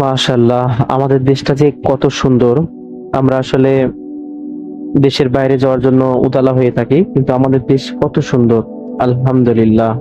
মাশাল্লাহ আমাদের দেশটা যে কত সুন্দর। আমরা আসলে দেশের বাইরে যাওয়ার জন্য উদালা হয়ে থাকি, কিন্তু আমাদের দেশ কত সুন্দর, আলহামদুলিল্লাহ।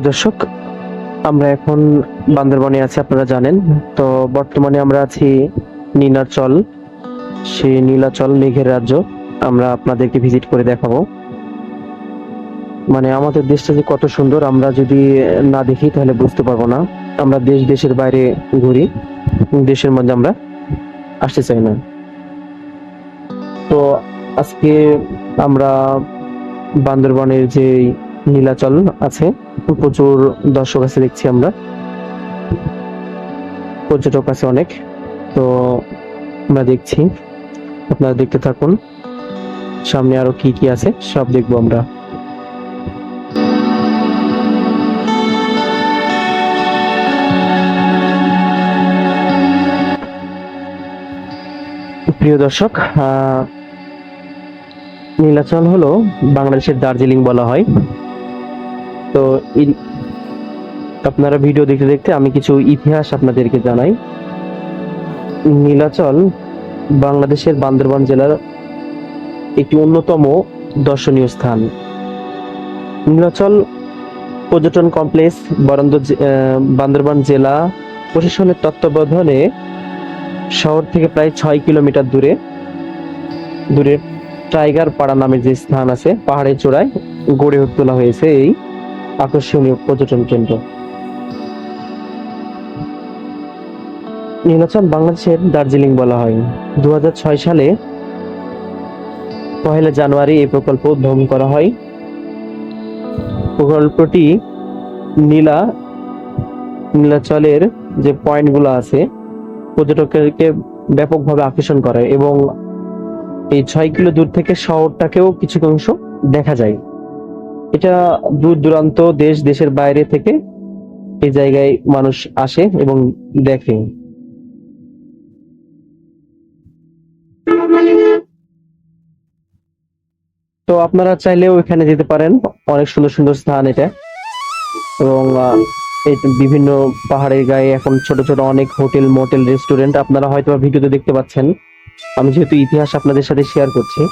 প্রিয় দর্শক, আমরা এখন বান্দরবনে আছি, আপনারা জানেন। তো বর্তমানে আমরা আছি নীলাচল, সেই নীলাচল মেঘের রাজ্য। আমরা আপনাদেরকে ভিজিট করে দেখাবো। মানে আমাদের দেশটা যে কত সুন্দর, আমরা যদি না দেখি তাহলে বুঝতে পারব না। আমরা দেশ, দেশের বাইরে ঘুরি, দেশের মধ্যে আমরা আসতে চাই না। তো আজকে আমরা বান্দরবনের যে নীলাচল আছে। প্রচুর দর্শক আছে দেখছি আমরা। পর্যটক আছে অনেক। তো আমরা দেখছি। আপনারা দেখতে থাকুন। সামনে আরও কি কি আছে, সব দেখব আমরা। প্রিয় দর্শক নীলাচল হলো বাংলাদেশের দার্জিলিং বলা হয়। তো আপনারা ভিডিও দেখতে দেখতে আমি কিছু ইতিহাস আপনাদেরকে জানাই। নীলাচল বাংলাদেশের বান্দরবান জেলার একটি অন্যতম দর্শনীয় স্থান। নীলাচল পর্যটন কমপ্লেক্স বরন্দ বান্দরবান জেলা প্রশাসনের তত্ত্বাবধানে শহর থেকে প্রায় ছয় কিলোমিটার দূরে দূরে টাইগার পাড়া নামের যে স্থান আছে, পাহাড়ের চূড়ায় গড়ে তোলা হয়েছে এই আকর্ষণীয় পর্যটন কেন্দ্র। নীলাচল বাংলাদেশের দার্জিলিং বলা হয়। দু হাজার ছয় সালে পহেলা জানুয়ারি এই প্রকল্প উদ্বোধন করা হয়। প্রকল্পটি নীলা, নীলাচলের যে পয়েন্টগুলো আছে, পর্যটকদেরকে ব্যাপকভাবে আকর্ষণ করে এবং এই ছয় কিলো দূর থেকে শহরটাকেও কিছু অংশ দেখা যায়। এটা দূর দূরান্ত দেশ, দেশের বাইরে থেকে এই জায়গায় মানুষ আসে এবং দেখে। তো আপনারা চাইলেও এখানে যেতে পারেন। অনেক সুন্দর সুন্দর স্থান এটা। এবং বিভিন্ন পাহাড়ের গায়ে এখন ছোট ছোট অনেক হোটেল, মোটেল, রেস্টুরেন্ট আপনারা হয়তো ভিডিওতে দেখতে পাচ্ছেন। আমি যেহেতু ইতিহাস আপনাদের সাথে শেয়ার করছি,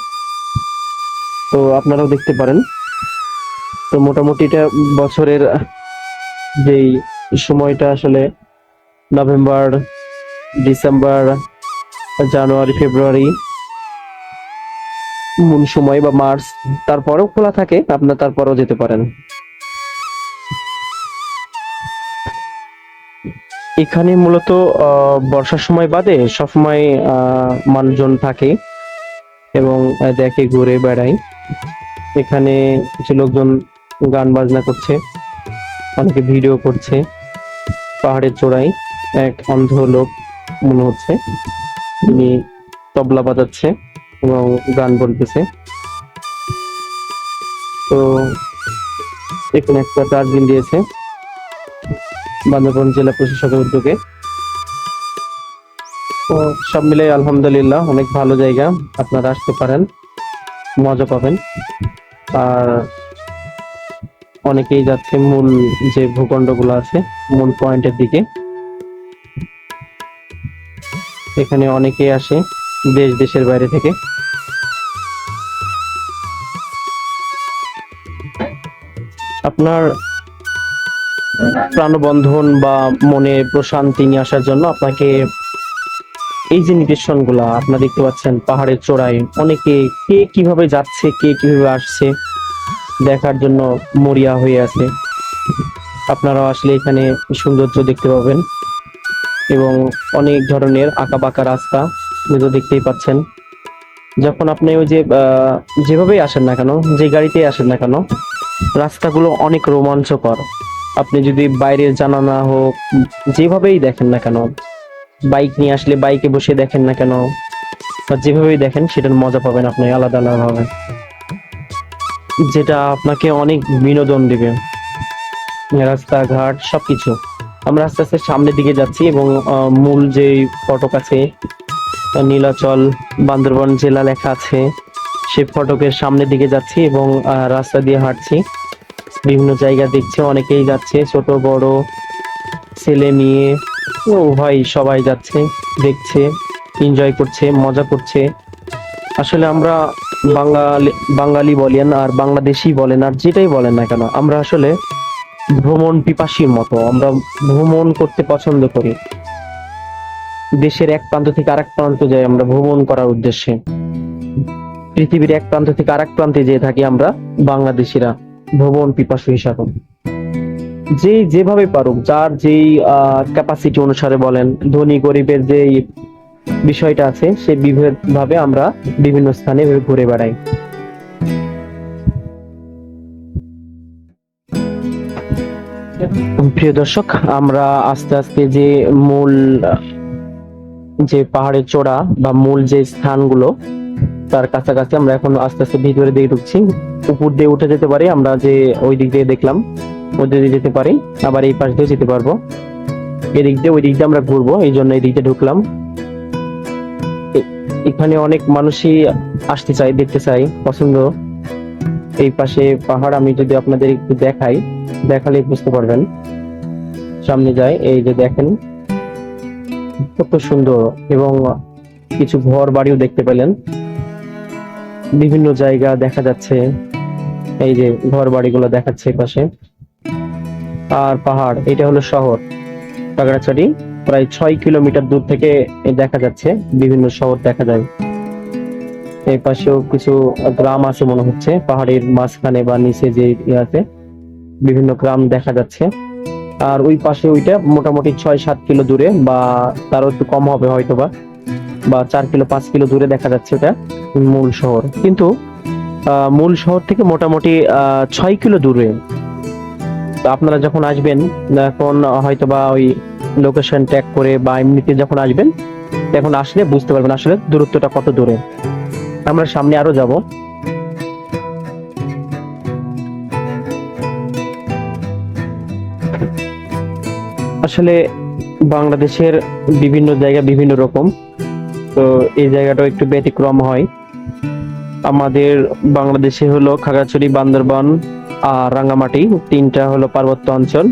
তো আপনারাও দেখতে পারেন। তো মোটামুটি এটা বছরের যেই সময়টা আসলে নভেম্বর, ডিসেম্বর, জানুয়ারি, ফেব্রুয়ারি, মূল সময় বা মার্চ, তারপরেও খোলা থাকে, আপনার তারপরেও যেতে পারেন। এখানে মূলত বর্ষার সময় বাদে সবসময় মানুষজন থাকে এবং দেখে ঘুরে বেড়ায়। এখানে কিছু লোকজন গান বাজনা করছে, অনেকে ভিডিও করছে, পাহাড়ের চূড়ায় এক অন্ধ লোক মনে হচ্ছে তিনি তবলা বাজাচ্ছে এবং গান বলতেছে। তো এখানে একটা ডাস্টবিন দিয়েছে বান্দরবান জেলা প্রশাসকের উদ্যোগে। তো সব মিলে আলহামদুলিল্লাহ, অনেক ভালো জায়গা, আপনারা আসতে পারেন, মজা পাবেন। আর অনেকেই যাচ্ছে মূল যে ভূখণ্ডগুলো আছে, মূল পয়েন্টের দিকে। এখানে অনেকেই আসে দেশ, দেশের বাইরে থেকে। আপনার প্রাণবন্ধন বা মনে প্রশান্তি নিয়ে আসার জন্য আপনাকে এই যে নির্দেশনগুলা আপনারা দেখতে পাচ্ছেন, পাহাড়ের চূড়ায়, অনেকে কে কীভাবে যাচ্ছে, কে কীভাবে আসছে দেখার জন্য মরিয়া হয়ে আছে। আপনারাও আসলে এখানে সৌন্দর্য দেখতে পাবেন। এবং অনেক ধরনের আঁকা বাঁকা রাস্তা তো দেখতেই পাচ্ছেন। যখন আপনি ওই যে যেভাবেই আসেন না কেন, যে গাড়িতেই আসেন না কেন, রাস্তাগুলো অনেক রোমাঞ্চকর। আপনি যদি বাইরের জানা না হোক, যেভাবেই দেখেন না কেন, বাইক নিয়ে আসলে বাইকে বসে দেখেন না কেন, বা যেভাবেই দেখেন, সেটার মজা পাবেন আপনি আলাদা আলাদা ভাবে যেটা আপনাকে অনেক বিনোদন দিবে। রাস্তাঘাট, সবকিছু। আমরা আস্তে আস্তে সামনের দিকে যাচ্ছি এবং মূল যে ফটক আছে নীলাচল, বান্দরবন জেলা লেখা আছে সেই ফটকের সামনের দিকে যাচ্ছি এবং রাস্তা দিয়ে হাঁটছি। বিভিন্ন জায়গা দেখছে, অনেকেই যাচ্ছে, ছোট, বড়, ছেলে, মেয়ে, উভয় সবাই যাচ্ছে, দেখছে এনজয় করছে, মজা করছে। আসলে আমরা বাঙালি বাঙালি বলেন আর বাংলাদেশি বলেন আর যেটাই বলেন না কেন, আমরা আসলে ভ্রমণ পিপাসীর মতো, আমরা ভ্রমণ করতে পছন্দ করি। দেশের এক প্রান্ত থেকে আরেক প্রান্ত যাই আমরা ভ্রমণ করার উদ্দেশ্যে। পৃথিবীর এক প্রান্ত থেকে আরেক প্রান্তে যেয়ে থাকি আমরা বাংলাদেশিরা, ভ্রমণ পিপাসু হিসাবে। যে যেভাবে পারুক, যার যেই ক্যাপাসিটি অনুসারে বলেন, ধনী গরিবের যেই বিষয়টা আছে সেই বিভেদ ভাবে আমরা বিভিন্ন স্থানে ঘুরে বেড়াই। প্রিয় দর্শক, আমরা আস্তে আস্তে যে মূল, যে পাহাড়ের চূড়া বা মূল যে স্থানগুলো, তার কাছাকাছি আমরা এখন আস্তে আস্তে ভিতরে দিয়ে ঢুকছি। উপর দিয়ে উঠে যেতে পারি, আমরা যে ওই দিক দিয়ে দেখলাম, ওই দিয়ে যেতে পারি, আবার এই পাশ দিয়ে যেতে পারব। এদিক দিয়ে ওই দিক দিয়ে আমরা ঘুরবো, এই জন্য এই দিক ঢুকলাম। এখানে অনেক মানুষই আসতে চাই দেখতে চাই পছন্দ। এই পাশে পাহাড়, আমি যদি আপনাদের একটু দেখাই, দেখালে বুঝতে পারবেন। সামনে যায়, এই যে দেখেন, কত সুন্দর এবং কিছু ঘর বাড়িও দেখতে পেলেন। বিভিন্ন জায়গা দেখা যাচ্ছে, এই যে ঘর বাড়িগুলো দেখাচ্ছে পাশে। আর পাহাড়, এটা হলো শহর কাগড়াছড়ি প্রায় ছয় কিলোমিটার দূর থেকে দেখা যাচ্ছে, বিভিন্ন শহর দেখা যায়। এই পাশেও কিছু গ্রাম আছে মনে হচ্ছে, পাহাড়ের মাঝখানে বা নিচে যে ইয়ে আছে, বিভিন্ন গ্রাম দেখা যাচ্ছে। আর ওই পাশে ওইটা মোটামুটি ছয় সাত কিলো দূরে বা তারও একটু কম হবে হয়তো বা বা চার কিলো পাঁচ কিলো দূরে দেখা যাচ্ছে ওটা মূল শহর। কিন্তু মূল শহর থেকে মোটামুটি ছয় কিলো দূরে। আপনারা যখন আসবেন এখন হয়তো বা ওই লোকেশন ট্যাগ করে বা এমনিতে যখন আসবেন তখন আসলে বুঝতে পারবেন আসলে দূরত্বটা কত দূরে। আমরা সামনে আরও যাব। আসলে বাংলাদেশের বিভিন্ন জায়গা বিভিন্ন রকম, তো এই জায়গাটাও একটু ব্যতিক্রম হয়। আমাদের বাংলাদেশে হলো খাগড়াছড়ি, বান্দরবান আর রাঙ্গামাটি, তিনটা হলো পার্বত্য অঞ্চল।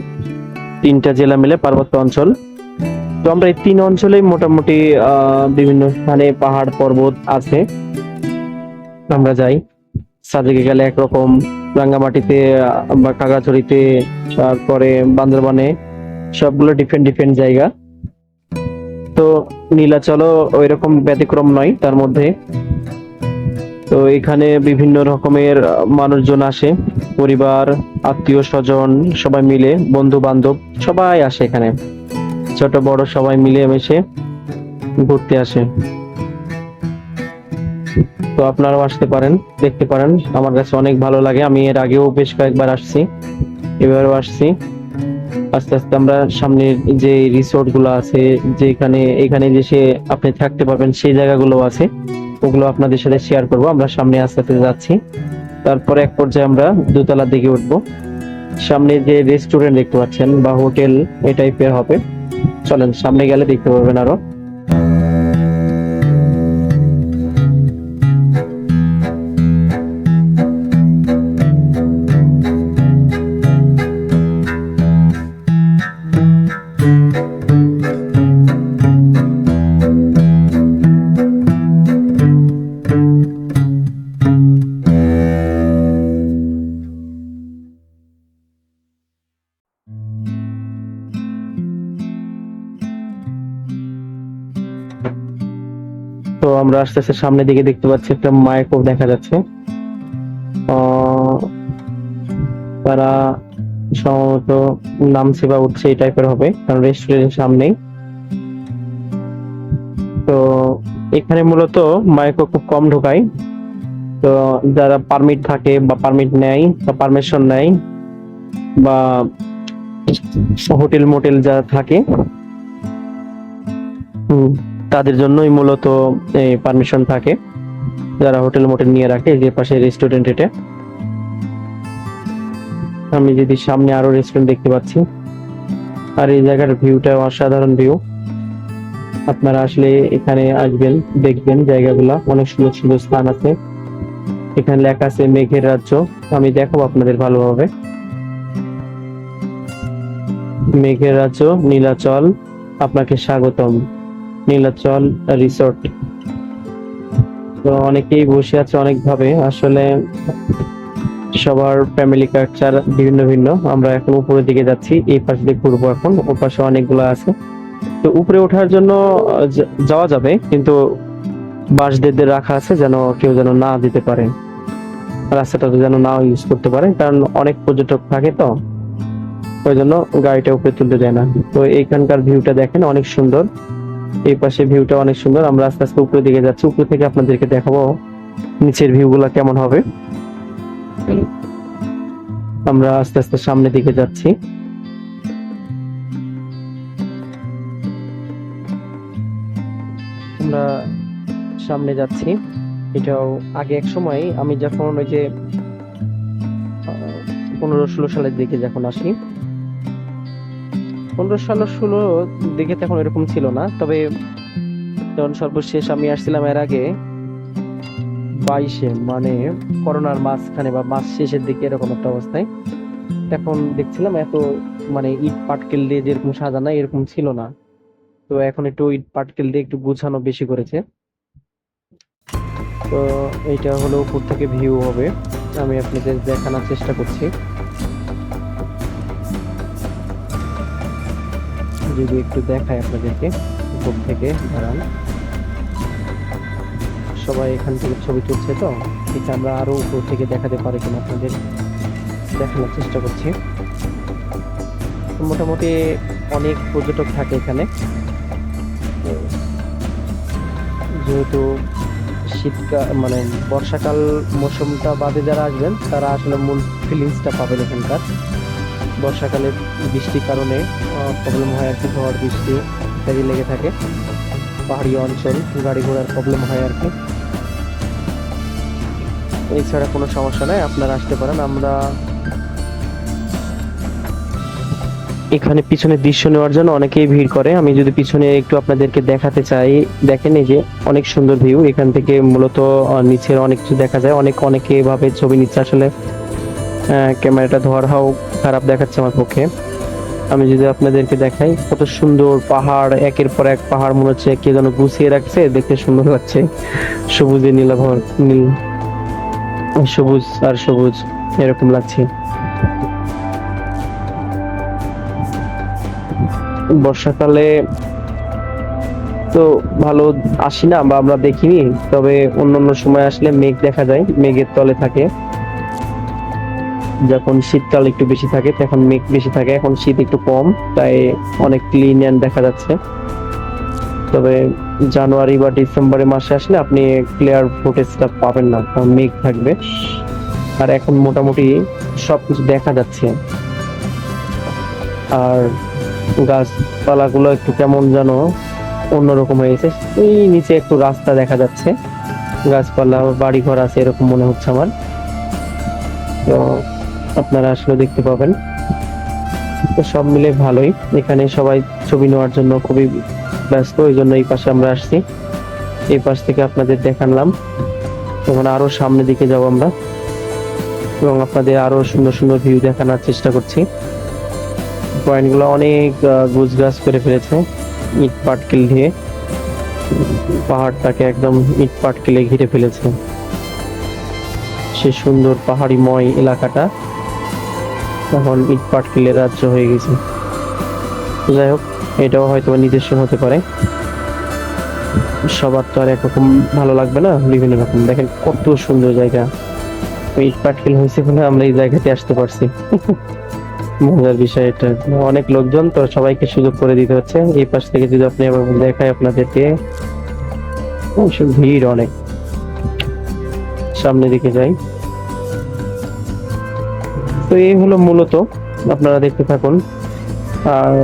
তিনটা জেলা মিলে পার্বত্য অঞ্চল। তো আমরা এই তিন অঞ্চলেই মোটামুটি বিভিন্ন স্থানে পাহাড় পর্বত আছে। আমরা যাই। সাজেকে গেলে একরকম রাঙ্গামাটিতে, বা খাগড়াছড়িতে তারপরে বান্দরবানে, সবগুলো ডিফারেন্ট ডিফারেন্ট জায়গা। তো নীলাচলও ওই রকম ব্যতিক্রম নয়, তার মধ্যে। তো এখানে বিভিন্ন রকমের মানুষজন আসে, পরিবার, আত্মীয় স্বজন, সবাই মিলে বন্ধু বান্ধব সবাই আসে এখানে। ছোট, বড় সবাই মিলে মিশে ঘুরতে আসে। তো আপনারাও আসতে পারেন, দেখতে পারেন। আমার কাছে অনেক ভালো লাগে, আমি এর আগেও বেশ কয়েকবার আসছি, এবারও আসছি। আস্তে আস্তে আমরা সামনের যে রিসোর্টগুলো আছে, যেখানে, এখানে যে সে আপনি থাকতে পারবেন, সেই জায়গাগুলো আছে। ওগুলো আপনাদের সাথে শেয়ার করব। আমরা সামনে আস্তে আস্তে যাচ্ছি। তারপরে এক পর্যায়ে আমরা দোতলার দিকে উঠব। সামনে যে রেস্টুরেন্ট দেখতে পাচ্ছেন বা হোটেল এ টাইপের হবে। চলেন, সামনে গেলে দেখতে পাবেন আরও। আমরা আস্তে আস্তে সামনের দিকে দেখতে পাচ্ছি একটা কোপ দেখা যাচ্ছে। তারা সম্ভবত নামছে বা উঠছে এই টাইপের হবে কারণ রেস্টুরেন্টের সামনেই। তো এখানে মূলত মাইকো খুব কম ঢোকায়। তো যারা পারমিট থাকে বা পারমিট নেয় বা পারমিশন নেয় বা হোটেল মোটেল যারা থাকে। হুম, তাদের জন্যই মূলত এই পারমিশন থাকে। যারা হোটেল মোটেল নিয়ে রাখে এই যে পাশে রেস্টুরেন্ট এটা। আমি যদি সামনে আরও রেস্টুরেন্ট দেখতে পাচ্ছি। আর এই জায়গার ভিউটা অসাধারণ ভিউ আপনারা আসলে এখানে আসবেন, দেখবেন জায়গাগুলা। অনেক সুন্দর সুন্দর স্থান আছে। এখানে লেখা আছে মেঘের রাজ্য। আমি দেখাবো আপনাদের ভালোভাবে। মেঘের রাজ্য, নীলাচল, আপনাকে স্বাগতম। নীলাচল রিসোর্ট তো অনেকেই বসে আছে অনেকভাবে। আসলে সবার ফ্যামিলি কালচার ভিন্ন ভিন্ন। আমরা এখন উপরের দিকে যাচ্ছি, এই পাশে দিয়ে ঘুরবো এখন, ও পাশে অনেকগুলো আছে। তো উপরে ওঠার জন্য যাওয়া যাবে, কিন্তু বাঁশদের রাখা আছে যেন কেউ যেন না দিতে পারে। রাস্তাটা যেন না ইউজ করতে পারে, কারণ অনেক পর্যটক থাকে তো। ওই জন্য গাড়িটা উপরে তুলতে দেয় না। তো এইখানকার ভিউটা দেখেন, অনেক সুন্দর। এই পাশে ভিউটা অনেক সুন্দর। আমরা আস্তে আস্তে উপরের দিকে যাচ্ছি। উপর থেকে আপনাদেরকে দেখাবো নিচের ভিউগুলা কেমন হবে। আমরা আস্তে আস্তে সামনের দিকে যাচ্ছি। আমরা সামনে যাচ্ছি। এটাও আগে এক সময় আমি যখন ওই যে পনেরো ষোলো সালের দিকে যখন আসি পনেরো ষোলো ষোলো দিকে তখন এরকম ছিল না, তবে যখন সর্বশেষ আমি আসছিলাম এর আগে, বাইশে মানে করোনার মাঝখানে বা মাস শেষের দিকে এরকম একটা অবস্থায় তখন দেখছিলাম এত মানে ইট পাটকেল দিয়ে যেরকম সাজানো, এরকম ছিল না। তো এখন একটু ইট পাটকেল দিয়ে একটু গুছানো বেশি করেছে। তো এইটা হলো উপর থেকে ভিউ হবে। আমি আপনাদের দেখানোর চেষ্টা করছি। যদি একটু দেখায় আপনাদেরকে, উপর থেকে দাঁড়ান। সবাই এখান থেকে ছবি তুলছে তো, এটা আমরা আরও উপর থেকে দেখাতে পারি কিনা আপনাদের দেখানোর চেষ্টা করছি। মোটামুটি অনেক পর্যটক থাকে এখানে। যেহেতু শীতকাল মানে বর্ষাকাল মৌসুমটা বাদে যারা আসবেন, তারা আসলে মূল ফিলিংসটা পাবেন এখানকার। বর্ষাকালে বৃষ্টির কারণে প্রবলেম হয় আর কি, ঝড়, বৃষ্টি ইত্যাদি লেগে থাকে। পাহাড়ি অঞ্চল, গাড়ি ঘোড়ার প্রবলেম হয় আর কি। এছাড়া কোনো সমস্যা নাই, আপনারা আসতে পারেন। আমরা এখানে পিছনে দৃশ্য নেওয়ার জন্য অনেকেই ভিড় করে। আমি যদি পিছনে একটু আপনাদেরকে দেখাতে চাই, দেখেন এই যে অনেক সুন্দর ভিউ এখান থেকে মূলত নিচের অনেক কিছু দেখা যায়। অনেক, অনেকে এভাবে ছবি নিচ্ছে। আসলে ক্যামেরাটা ধরাও খারাপ দেখাচ্ছে আমার পক্ষে। আমি যদি আপনাদেরকে দেখাই, কত সুন্দর পাহাড়, একের পর এক পাহাড় মনে হচ্ছে কে যেন গুছিয়ে রাখছে, দেখতে সুন্দর লাগছে। সবুজে নীলাভর নীল সবুজ আর সবুজ, এরকম লাগছে। বর্ষাকালে তো ভালো আসি না বা আমরা দেখিনি, তবে অন্য অন্য সময় আসলে মেঘ দেখা যায়, মেঘের তলে থাকে। যখন শীতকাল একটু বেশি থাকে, তখন মেঘ বেশি থাকে। এখন শীত একটু কম, তাই অনেক ক্লিন অ্যান্ড দেখা যাচ্ছে। তবে জানুয়ারি বা ডিসেম্বরে মাসে আসলে আপনি ক্লিয়ার ফুটেজটা পাবেন না, কারণ মেঘ থাকবে। আর এখন মোটামুটি সবকিছু দেখা যাচ্ছে। আর গাছপালাগুলো একটু কেমন যেন অন্যরকম হয়েছে এই নিচে একটু রাস্তা দেখা যাচ্ছে। গাছপালা বাড়ি ঘর আছে, এরকম মনে হচ্ছে আমার। তো আপনারা আসলে দেখতে পাবেন। তো সব মিলে ভালোই। এখানে সবাই ছবি নেওয়ার জন্য খুবই ব্যস্ত ওই জন্য এই পাশে আমরা আসছি। এই পাশ থেকে আপনাদের দেখালাম এখন আরও সামনের দিকে যাব আমরা। এবং আপনাদের আরও সুন্দর সুন্দর ভিউ দেখানোর চেষ্টা করছি। পয়েন্টগুলো অনেক গুছ গাছ করে ফেলেছে ইট পাটকেল দিয়ে। পাহাড়টাকে একদম ইট পাটকেলে ঘিরে ফেলেছে। সে সুন্দর পাহাড়িময় এলাকাটা। এখন ইট পাটকেলের রাজ্য হয়ে গেছে। যাই হোক, এটাও হয়তো নিজস্ব হতে পারে। সবার তো আর একরকম ভালো লাগবে না, বিভিন্ন রকম। দেখেন কত সুন্দর জায়গা। ইট পাটকেল হয়েছে বলে আমরা এই জায়গাতে আসতে পারছি। মজার বিষয় এটা। অনেক লোকজন তো সবাইকে সুযোগ করে দিতে হচ্ছে। এই পাশ থেকে যদি আপনি আবার দেখায় আপনাদেরকে ভিড় অনেক। সামনের দিকে যাই। তো এই হলো মূলত আপনারা দেখতে থাকুন। আর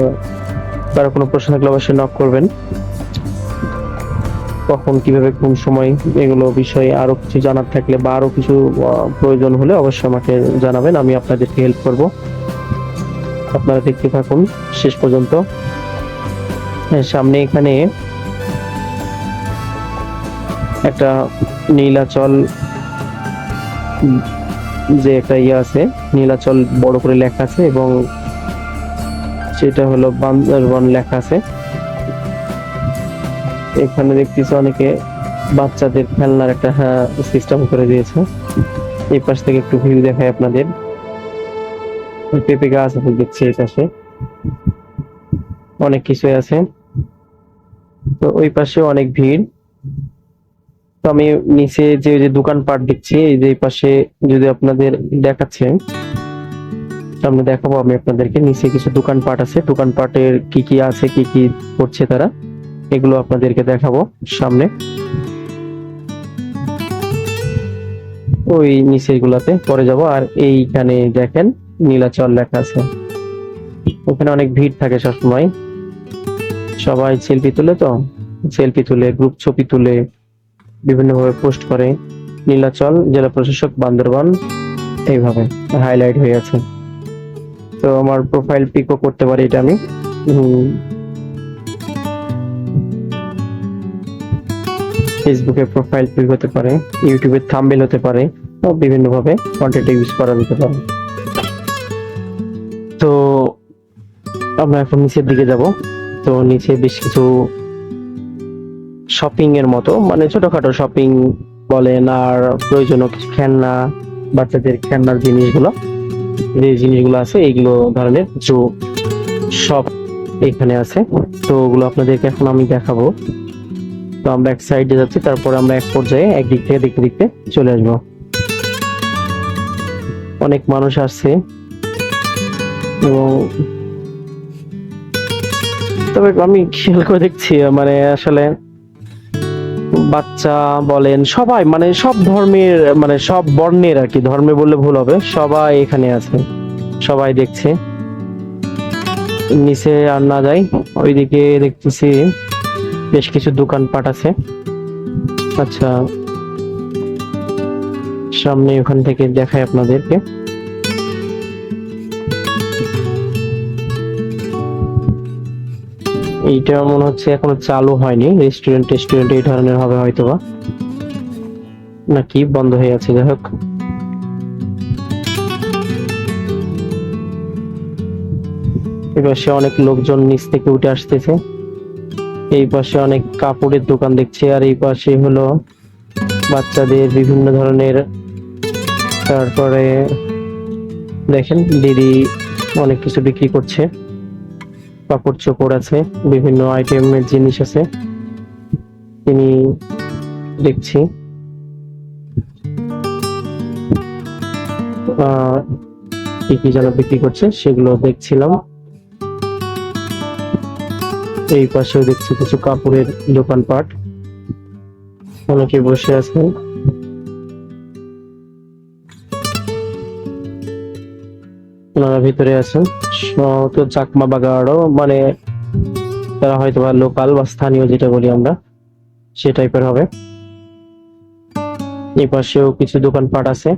কারও কোনো প্রশ্ন থাকলে অবশ্যই নক করবেন। কখন কীভাবে কোন সময় এগুলো বিষয়ে আরও কিছু জানার থাকলে বা আরও কিছু প্রয়োজন হলে অবশ্যই আমাকে জানাবেন আমি আপনাদেরকে হেল্প করব। আপনারা দেখতে থাকুন শেষ পর্যন্ত। হ্যাঁ, সামনে এখানে একটা নীলাচল যে একটা ইয়ে আছে, নীলাচল বড় করে লেখা আছে এবং সেটা হলো বান্দরবন লেখা আছে। এখানে দেখতেছি অনেকে বাচ্চাদের খেলনার একটা হ্যাঁ সিস্টেম করে দিয়েছে। এই পাশ থেকে একটু ভিউ দেখায় আপনাদের। পেঁপে গাছ আছে দেখছি এই পাশে। অনেক কিছুই আছে। তো ওই পাশে অনেক ভিড়। তো আমি নিচে যে যে দোকানপাট দেখছি, এই যে পাশে যদি আপনাদের দেখাচ্ছে সামনে দেখাবো, আমি আপনাদেরকে নিচে কিছু দোকানপাট আছে। দোকানপাটের কি কি আছে, কি কি করছে তারা, এগুলো আপনাদেরকে দেখাবো সামনে। ওই নিচের গুলাতে পরে যাব, আর এইখানে দেখেন, নীলাচল লেখা আছে। ওখানে অনেক ভিড় থাকে সবসময়। সবাই সেলফি তুলে তো? সেলফি তুলে গ্রুপ ছবি তুলে। বিভিন্নভাবে পোস্ট করে। নীলাচল, জেলা প্রশাসক বান্দরবান, এইভাবে হাইলাইট হয়ে আছে। তো আমার প্রোফাইল পিকও করতে পারি এটা আমি। ফেসবুকে প্রোফাইল পিক হতে পারে ইউটিউবে থাম্বেল হতে পারে বিভিন্নভাবে কন্টেন্ট ইউজ করা যেতে পারে। তো আমরা এখন নিচের দিকে যাব। তো নিচে বেশ কিছু শপিং এর মতো মানে ছোটখাটো শপিং বলেন, আর প্রয়োজনীয় কিছু খেলনা, বাচ্চাদের খেলনার জিনিসগুলো, যে জিনিসগুলো আছে, এইগুলো ধরনের জো সব এখানে আছে। তো ওগুলো আপনাদেরকে এখন আমি দেখাবো। তো আমরা এক সাইডে যাচ্ছি, তারপর আমরা এক পর্যায়ে একদিক থেকে দেখতে দেখতে চলে আসব। অনেক মানুষ আসছে। এবং তবে আমি খেয়াল করে দেখছি মানে আসলে বাচ্চা বলেন, সবাই মানে সব ধর্মের মানে সব বর্ণের আর কি, ধর্মে বললে ভুল হবে। সবাই এখানে আছে, সবাই দেখছে। নিচে আর না যাই, ওইদিকে দেখতেছি বেশ কিছু দোকানপাট আছে। আচ্ছা সামনে ওখান থেকে দেখাই আপনাদেরকে। এইটা মনে হচ্ছে এখনও চালু হয়নি। রেস্টুরেন্ট টেস্টুরেন্ট এই ধরনের হবে হয়তোবা। নাকি বন্ধ হয়ে আছে, যাই হোক। এই অনেক লোকজন নিচ থেকে উঠে আসতেছে। এই পাশে অনেক কাপড়ের দোকান দেখছি, আর এই পাশে হলো বাচ্চাদের বিভিন্ন ধরনের, তারপরে দেখেন দিদি অনেক কিছু বিক্রি করছে। কাপড় চোপড় আছে, বিভিন্ন আইটেমের জিনিস আছে। তিনি দেখছি। কি কি যেন বিক্রি করছে সেগুলো দেখছিলাম। এই পাশেও দেখছি কিছু কাপড়ের দোকানপাট অনেকে বসে আছেন ওনারা ভিতরে আছেন। তো চাকমা বাগাড়ও মানে তারা হয়তো বা লোকাল বা স্থানীয় যেটা বলি আমরা, সে টাইপের হবে। এই পাশেও কিছু দোকানপাট আছে।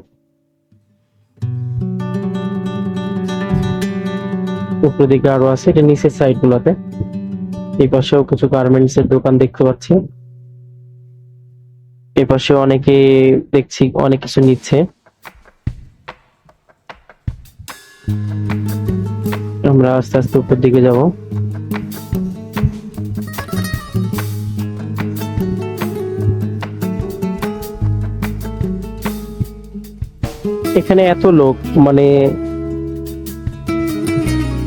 উপরের দিকে আরও আছে, এটা নিচের সাইড গুলাতে এই পাশেও কিছু গার্মেন্টস এর দোকান দেখতে পাচ্ছি। এই পাশে অনেকে দেখছি, অনেক কিছু নিচ্ছে। আমরা আস্তে আস্তে উপর দিকে যাব। এখানে এত লোক মানে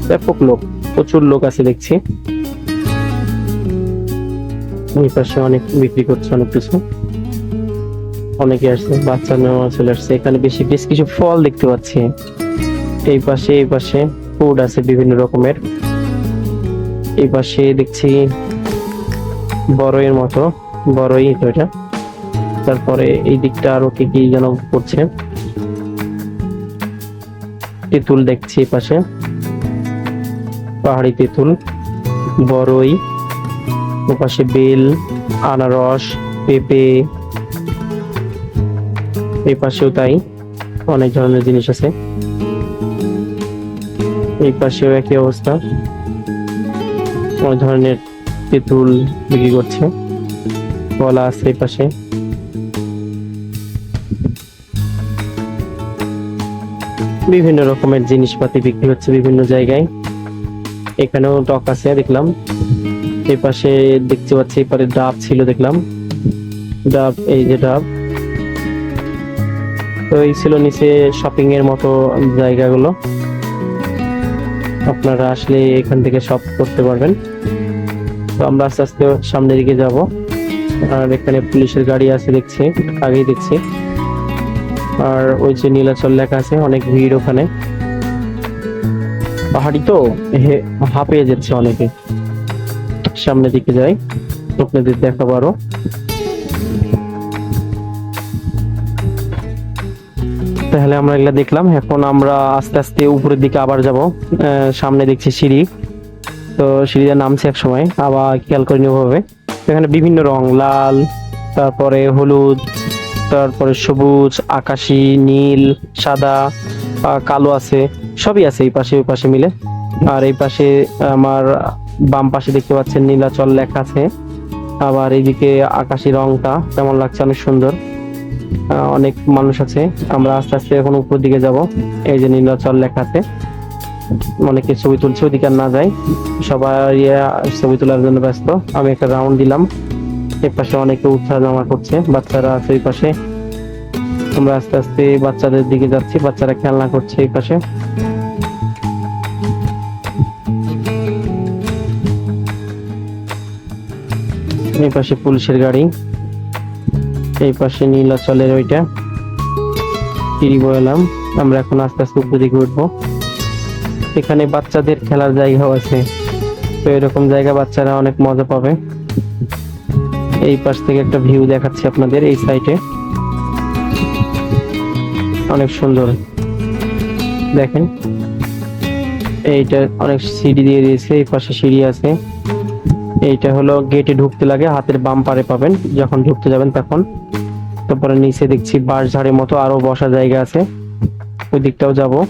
ব্যাপক লোক, প্রচুর লোক আছে দেখছি। ওই পাশে অনেক বিক্রি করছে অনেক কিছু। অনেকে আসছে, বাচ্চা নেওয়া, চলে আসছে। এখানে বেশি বেশ কিছু ফল দেখতে পাচ্ছি। এই পাশে এই পাশে। ফুড আছে বিভিন্ন রকমের। এই পাশে দেখছি বড়ইয়ের মতো বড়ই তো এটা। তারপরে এই দিকটা আরও কি কি যেন করছে। তেঁতুল দেখছি পাশে। পাহাড়ি তেঁতুল বড়ই ওপাশে বেল, আনারস, পেঁপে। এই পাশেও তাই, অনেক ধরনের জিনিস আছে। এই পাশেও একই অবস্থা। অনেক ধরনের তেঁতুল বিক্রি করছে। কলা আছে এই পাশে। বিভিন্ন রকমের জিনিসপাতি বিক্রি হচ্ছে বিভিন্ন জায়গায়। এখানেও টক আছে, দেখলাম। এই পাশে দেখতে পাচ্ছি, এপারে ডাব ছিল, দেখলাম। ডাব, এই যে ডাব। তো এই ছিল নিচে শপিং এর মতো জায়গাগুলো। আপনারা আসলে এখান থেকে সব করতে পারবেন। তো আমরা আস্তে আস্তে সামনের দিকে যাব। আর এখানে পুলিশের গাড়ি আছে দেখছি, আগেই দেখছি। আর ওই যে নীলাচল লেখা আছে, অনেক ভিড় ওখানে। পাহাড়ি তো হাঁপিয়ে যাচ্ছে অনেকে। সামনের দিকে যাই, আপনাদের দেখাবো আরও। তাহলে আমরা এগুলা দেখলাম। এখন আমরা আস্তে আস্তে উপরের দিকে আবার যাব। সামনে দেখছি সিঁড়ি। তো সিঁড়িতে নামছে এক সময় আবার খেয়াল করে নিব ভাবে এখানে বিভিন্ন রং, লাল, তারপরে হলুদ, তারপরে সবুজ, আকাশি, নীল, সাদা কালো আছে। সবই আছে এই পাশে, ওই পাশে মিলে। আর এই পাশে আমার বাম পাশে দেখতে পাচ্ছেন নীলাচল লেখা আছে। আবার এইদিকে আকাশি রংটা কেমন লাগছে, অনেক সুন্দর। অনেক মানুষ আছে। আমরা আস্তে আস্তে এখন উপর দিকে যাব। এই যে নীলাচল লেখা আছে অনেকে ছবি তুলছে, ওদিকে আর না যায় সবাই ছবি তোলার জন্য ব্যস্ত। আমি একটা রাউন্ড দিলাম। এই পাশে অনেকে উৎসাহ জমা করছে, বাচ্চারা আছে এই পাশে। আমরা আস্তে আস্তে বাচ্চাদের দিকে যাচ্ছি, বাচ্চারা খেলনা করছে এই পাশে। এই পাশে পুলিশের গাড়ি। এই পাশে নীলাচলের ওইটা। সিঁড়ি বয়ালাম আমরা এখন আস্তে আস্তে উপর দিকে উঠবো। এখানে বাচ্চাদের খেলার জায়গাও আছে। তো এরকম জায়গা বাচ্চারা অনেক মজা পাবে। এই পাশ থেকে একটা ভিউ দেখাচ্ছি আপনাদের এই সাইটে অনেক সুন্দর। দেখেন। এইটা অনেক সিঁড়ি দিয়ে দিয়েছে। এই পাশে সিঁড়ি আছে। এইটা হলো গেটে ঢুকতে লাগে, হাতের বাম পারে পাবেন, যখন ঢুকতে যাবেন তখন। তারপরে নিচে দেখছি বাঁশ ঝাড়ের মতো আরও বসা জায়গা আছে। ওই দিকটাও যাব।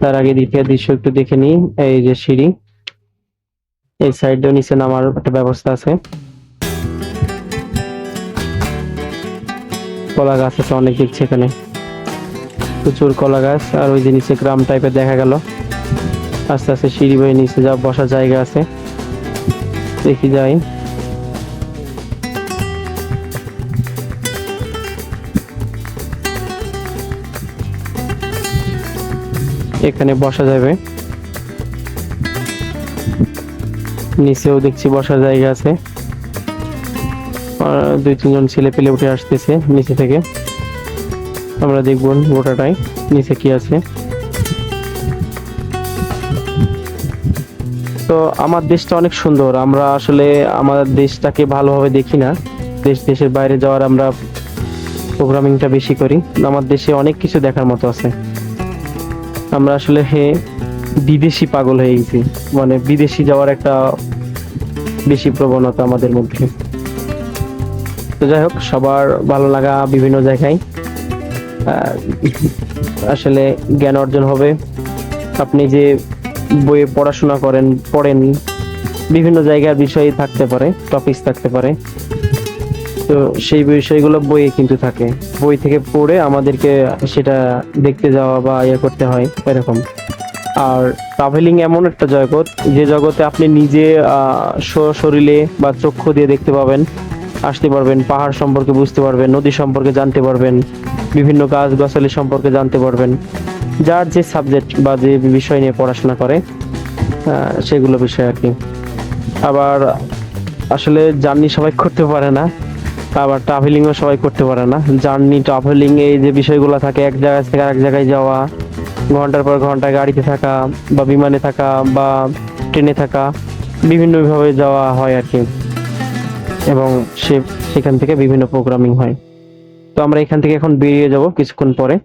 তার আগে দ্বিতীয় দৃশ্য একটু দেখে নিই, এই যে সিঁড়ি। এই সাইডেও নিচে নামার একটা ব্যবস্থা আছে। কলা গাছ আছে, অনেক দেখছি এখানে। প্রচুর কলা গাছ, আর ওই যে নিচে গ্রাম টাইপের দেখা গেল। আস্তে আস্তে সিঁড়ি বয়ে নিচে যা বসার জায়গা আছে। দেখি যাই। এখানে বসা যাবে। নিচেও দেখছি বসার জায়গা আছে। দুই তিনজন ছেলে পেলে উঠে আসতেছে নিচে থেকে। আমরা দেখব গোটাটাই নিচে কি আছে। তো আমার দেশটা অনেক সুন্দর। আমরা আসলে আমাদের দেশটাকে ভালোভাবে দেখি না। দেশ দেশের বাইরে যাওয়ার আমরা প্রোগ্রামিংটা বেশি করি। আমার দেশে অনেক কিছু দেখার মতো আছে। আমরা আসলে হে বিদেশি পাগল হয়ে গেছি। মানে বিদেশি যাওয়ার একটা বেশি প্রবণতা আমাদের মধ্যে। তো যাই হোক, সবার ভালো লাগা বিভিন্ন জায়গায়। আসলে জ্ঞান অর্জন হবে। আপনি যে বইয়ে পড়াশোনা করেন পড়েন বিভিন্ন জায়গার বিষয়ে থাকতে পারে টপিকস থাকতে পারে। তো সেই বিষয়গুলো বইয়ে কিন্তু থাকে। বই থেকে পড়ে আমাদেরকে সেটা দেখতে যাওয়া বা ইয়ে করতে হয়, এরকম। আর ট্রাভেলিং এমন একটা জগৎ, যে জগতে আপনি নিজে শরীরে বা চক্ষু দিয়ে দেখতে পাবেন, আসতে পারবেন, পাহাড় সম্পর্কে বুঝতে পারবেন, নদী সম্পর্কে জানতে পারবেন, বিভিন্ন গাছ গাছালি সম্পর্কে জানতে পারবেন। যার যে সাবজেক্ট বা যে বিষয় নিয়ে পড়াশোনা করে সেগুলো বিষয় আর কি। আবার আসলে জার্নি সবাই করতে পারে না, আবার ট্রাভেলিংও সবাই করতে পারে না। জার্নি ট্রাভেলিং এই যে বিষয়গুলো থাকে, এক জায়গা থেকে আরেক জায়গায় যাওয়া, ঘণ্টার পর ঘণ্টা গাড়িতে থাকা বা বিমানে থাকা বা ট্রেনে থাকা, বিভিন্নভাবে যাওয়া হয় আর কি। এবং সে, সেখান থেকে বিভিন্ন প্রোগ্রামিং হয়। তো আমরা এখান থেকে এখন বেরিয়ে যাব কিছুক্ষণ পরে।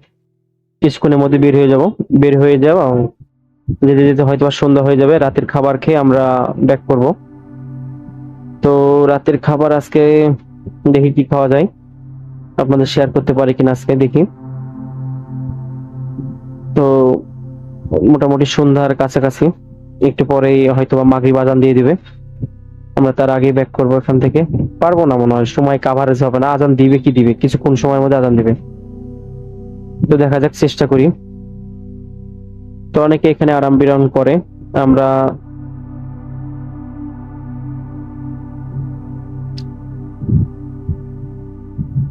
কিছুক্ষণের মধ্যে বের হয়ে যাব। বের হয়ে যাব যেতে যেতে হয়তো সন্ধ্যা হয়ে যাবে। রাতের খাবার খেয়ে আমরা ব্যাক করব। তো রাতের খাবার আজকে দেখি কি খাওয়া যায়। আপনাদের শেয়ার করতে পারি কিনা আজকে দেখি। তো মোটামুটি সন্ধ্যার কাছাকাছি। একটু পরেই হয়তো বা মাগরিব আজান দিয়ে দিবে। আমরা তার আগে ব্যাক করব এখান থেকে। পারব না মনে হয়, সময় কাভারেজ হবে না। আজান দিবে কি দিবে? কিছুক্ষণ সময়ের মধ্যে আজান দিবে। তো দেখা যাক, চেষ্টা করি। তো অনেকে এখানে আরাম বিরাম করে। আমরা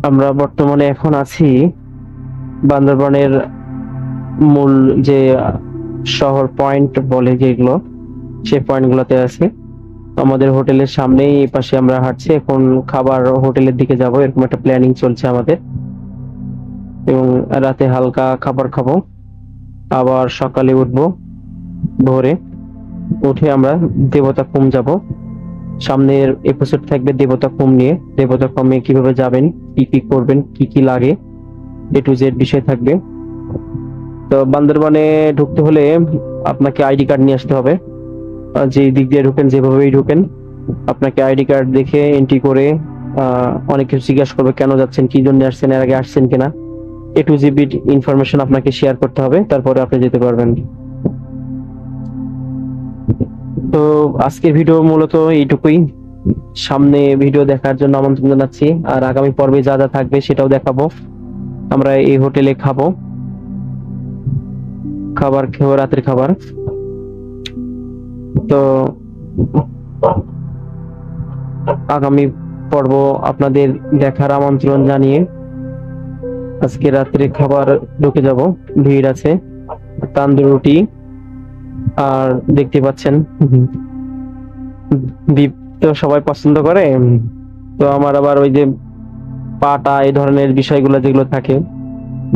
আমরা বর্তমানে এখন আছি বান্দরবানের মূল যে শহর পয়েন্ট বলে যেগুলো, সে পয়েন্ট গুলোতে আছি। আমাদের হোটেলের সামনেই পাশে আমরা হাঁটছি। এখন খাবার হোটেলের দিকে যাব। এরকম একটা প্ল্যানিং চলছে আমাদের। এবং রাতে হালকা খাবার খাব। আবার সকালে উঠবো, ভোরে। উঠে আমরা দেবতা কুম যাব। সামনের এপিসোড থাকবে দেবতা কুম নিয়ে। দেবতা কমে কীভাবে যাবেন, কি কি করবেন, কি কি লাগে, এ টু জেড বিষয় থাকবে। তো বান্দরবানে ঢুকতে হলে আপনাকে আইডি কার্ড নিয়ে আসতে হবে। যে দিক দিয়ে ঢুকেন, যেভাবেই ঢুকেন, আপনাকে আইডি কার্ড দেখে এন্ট্রি করে অনেক কিছু জিজ্ঞাসা করবে, কেন যাচ্ছেন, কি জন্য আসছেন, এর আগে আসছেন কিনা। এ টু জিবি ইনফরমেশন আপনাকে শেয়ার করতে হবে, তারপরে আপনি যেতে পারবেন। তো আজকের ভিডিও মূলত এইটুকুই। সামনে ভিডিও দেখার জন্য আমন্ত্রণ জানাচ্ছি, আর আগামী পর্বে যা যা থাকবে সেটাও দেখাবো। আমরা এই হোটেলে খাব। খাবার খেয়ে রাতের খাবার। তো আগামী পর্ব আপনাদের দেখার আমন্ত্রণ জানিয়ে আজকে রাত্রে খাবার ঢুকে যাব। ভিড় আছে। তান্দুর রুটি। আর দেখতে পাচ্ছেন দ্বীপ তো সবাই পছন্দ করে। তো আমার আবার ওই যে পাটা, এই ধরনের বিষয়গুলো যেগুলো থাকে,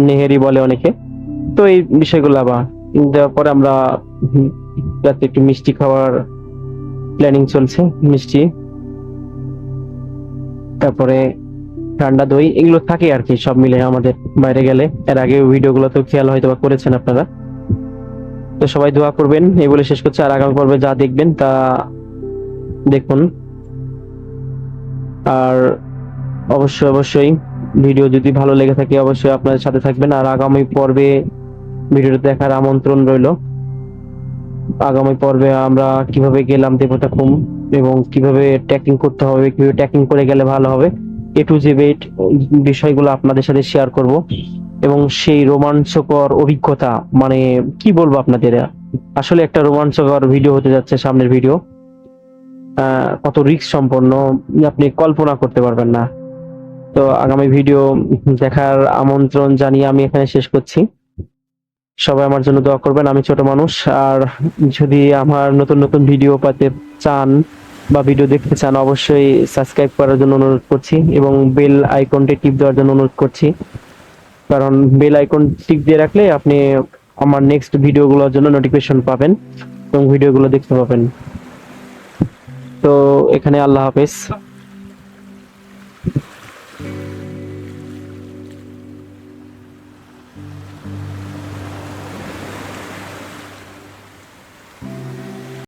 নেহেরি বলে অনেকে। তো এই বিষয়গুলো আবার দেওয়ার পরে আমরা রাতে একটু মিষ্টি খাওয়ার প্ল্যানিং চলছে, মিষ্টি। তারপরে ঠান্ডা দই, এগুলো থাকে আর কি, সব মিলে আমাদের বাইরে গেলে। এর আগে ভিডিওগুলো তো খেয়াল হয়তো বা করেছেন আপনারা। তো সবাই দোয়া করবেন, এই বলে শেষ করছি। আর আগামী পর্বে যা দেখবেন তা দেখুন। আর অবশ্যই অবশ্যই ভিডিও যদি ভালো লেগে থাকে, অবশ্যই আপনাদের সাথে থাকবেন। আর আগামী পর্বে ভিডিওটা দেখার আমন্ত্রণ রইল। আগামী পর্বে আমরা কীভাবে গেলাম দেবতা কুম এবং কীভাবে ট্যাকিং করতে হবে, কীভাবে ট্যাকিং করে গেলে ভালো হবে এ টু জেড বিষয়গুলো আপনাদের সাথে শেয়ার করব এবং সেই রোমাঞ্চকর অভিজ্ঞতা মানে কি বলব আপনাদের? আসলে একটা রোমাঞ্চকর ভিডিও হতে যাচ্ছে সামনের ভিডিও কত রিস্ক সম্পন্ন আপনি কল্পনা করতে পারবেন না। তো আগামী ভিডিও দেখার আমন্ত্রণ জানিয়ে আমি এখানে শেষ করছি। সবাই আমার জন্য দোয়া করবেন, আমি ছোট মানুষ। আর যদি আমার নতুন নতুন ভিডিও পেতে চান বা ভিডিও দেখতে চান, অবশ্যই সাবস্ক্রাইব করার জন্য অনুরোধ করছি এবং বেল আইকনটি টিপ দেওয়ার জন্য অনুরোধ করছি। কারণ বেল আইকন টিপ দিয়ে রাখলে আপনি আমার নেক্সট ভিডিওগুলোর জন্য নোটিফিকেশন পাবেন এবং ভিডিওগুলো দেখতে পাবেন। তো এখানে আল্লাহ হাফেজ।